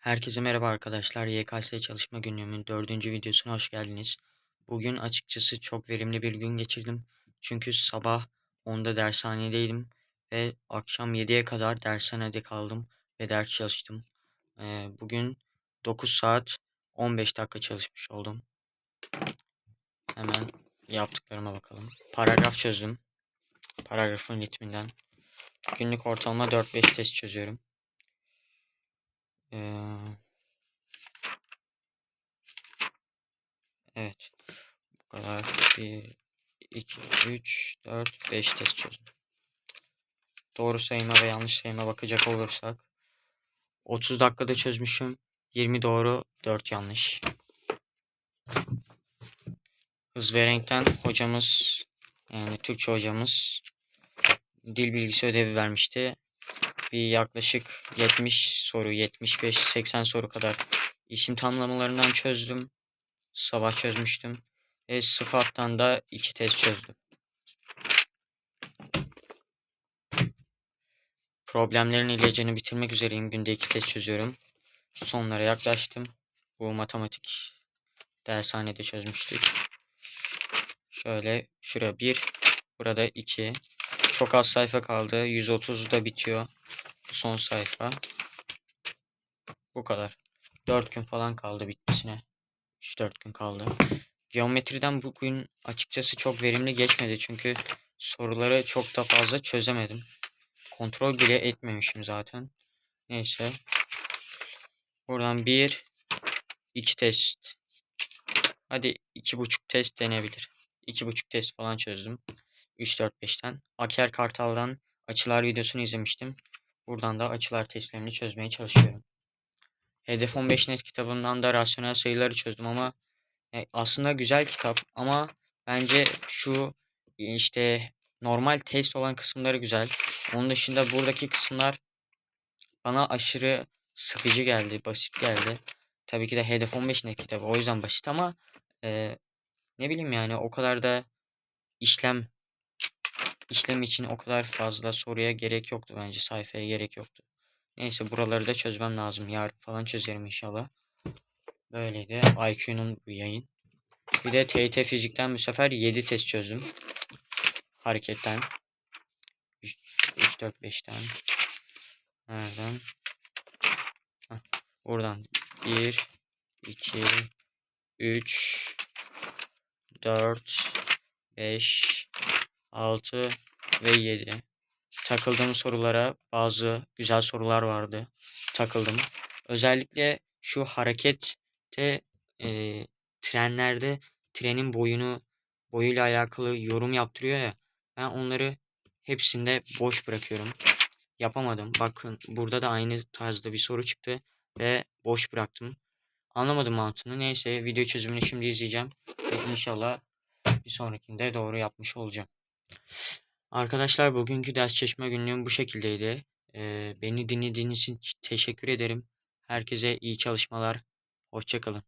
Herkese merhaba arkadaşlar. YKS çalışma günlüğümün dördüncü videosuna hoş geldiniz. Bugün açıkçası çok verimli bir gün geçirdim. Çünkü sabah 10'da dershanedeydim ve akşam 7'ye kadar dershanede kaldım ve ders çalıştım. Ee, bugün 9 saat 15 dakika çalışmış oldum. Hemen yaptıklarıma bakalım. Paragraf çözdüm. Paragrafın ritminden. Günlük ortalama 4-5 test çözüyorum. Ee, evet. Bu kadar. 1, 2, 3, 4, 5 test çözdüm. Doğru sayıma ve yanlış sayıma bakacak olursak 30 dakikada çözmüşüm. 20 doğru, 4 yanlış. Hız ve renkten hocamız yani Türkçe hocamız dil bilgisi ödevi vermişti. Bir yaklaşık 70 soru, 75-80 soru kadar isim tamlamalarından çözdüm. Sabah çözmüştüm. Ve sıfattan da iki test çözdüm. Problemlerin ilacını bitirmek üzereyim. Günde iki test çözüyorum. Sonlara yaklaştım. Bu matematik dershanede çözmüştük. Şöyle şuraya bir, burada iki. Çok az sayfa kaldı. 130'da bitiyor. Bu son sayfa. Bu kadar. 4 gün falan kaldı bitmesine. 3-4 gün kaldı. Geometriden bugün açıkçası çok verimli geçmedi. Çünkü soruları çok da fazla çözemedim. Kontrol bile etmemişim zaten. Neyse. Buradan bir, iki test. Hadi iki buçuk test denebilir. İki buçuk test falan çözdüm. 3-4-5'ten. Aker Kartal'dan açılar videosunu izlemiştim. Buradan da açılar testlerini çözmeye çalışıyorum. Hedef 15 net kitabından da rasyonel sayıları çözdüm ama e, aslında güzel kitap ama bence şu işte normal test olan kısımları güzel. Onun dışında buradaki kısımlar bana aşırı sıkıcı geldi, basit geldi. Tabii ki de Hedef 15 net kitabı o yüzden basit ama e, ne bileyim yani o kadar da işlem işlem için o kadar fazla soruya gerek yoktu bence. Sayfaya gerek yoktu. Neyse buraları da çözmem lazım. Yarın falan çözerim inşallah. Böyleydi. IQ'nun bu yayın. Bir de TYT fizikten bu sefer 7 test çözdüm. Hareketten. 3, 4, 5'ten. Nereden? Heh, buradan. 1, 2, 3, 4, 5, 6 ve 7. Takıldığım sorulara bazı güzel sorular vardı. Takıldım. Özellikle şu harekette e, trenlerde trenin boyunu boyuyla alakalı yorum yaptırıyor ya. Ben onları hepsinde boş bırakıyorum. Yapamadım. Bakın burada da aynı tarzda bir soru çıktı ve boş bıraktım. Anlamadım mantığını. Neyse video çözümünü şimdi izleyeceğim. Ve inşallah bir sonrakinde doğru yapmış olacağım. Arkadaşlar bugünkü ders çalışma günlüğüm bu şekildeydi. Ee, beni dinlediğiniz için teşekkür ederim. Herkese iyi çalışmalar. Hoşçakalın.